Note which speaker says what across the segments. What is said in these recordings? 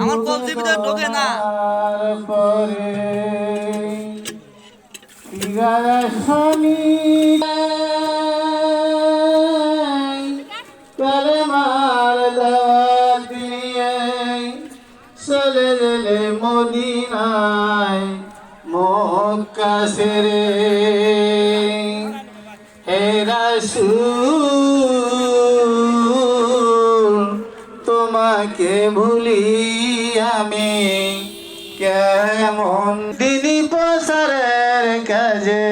Speaker 1: আমার কবজির ভিতরে ঢোকে না।
Speaker 2: শনি চলে গেলে মদিনায় মক্কা সেরে রাসূল, তোমাকে ভুলি আমি কেমন? দিনী প্রসারের কাজে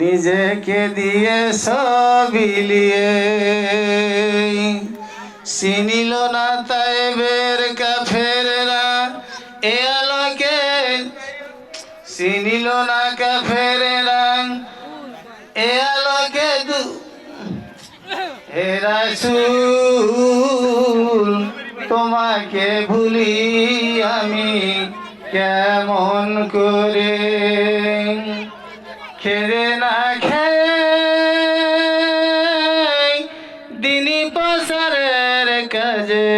Speaker 2: নিজেকে দিয়ে সবিলিয়ে চিনিল না তাই তাইবের কাফেররা, এ আলোকে চিনিল না কাফেররা, এ আলোকে দু হে রাসূল, তোমাকে ভুলি আমি কেমন করে? খেরে না খেয়ে দিনী প্রসারের কাজে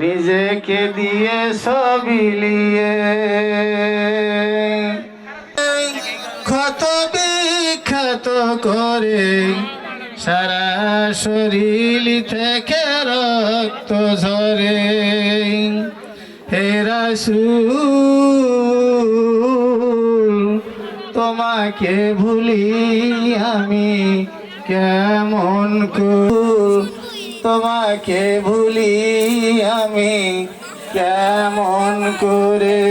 Speaker 2: নিজেকে দিয়ে সবিলিয়ে বিখ্যাত করে। সারা শরীর থেকে রক্ত ঝরে। হে রাসূল, তোমাকে ভুলি আমি কেমন কুল? তোমাকে ভুলি আমি কেমন করে?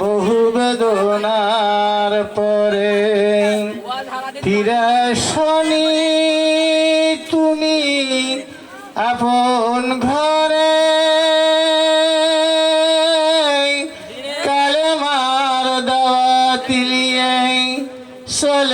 Speaker 2: বহু বেদনার ফিরে শনি তুমি আপন ঘরে কালেমার দাওয়া তিলিয়ে চলে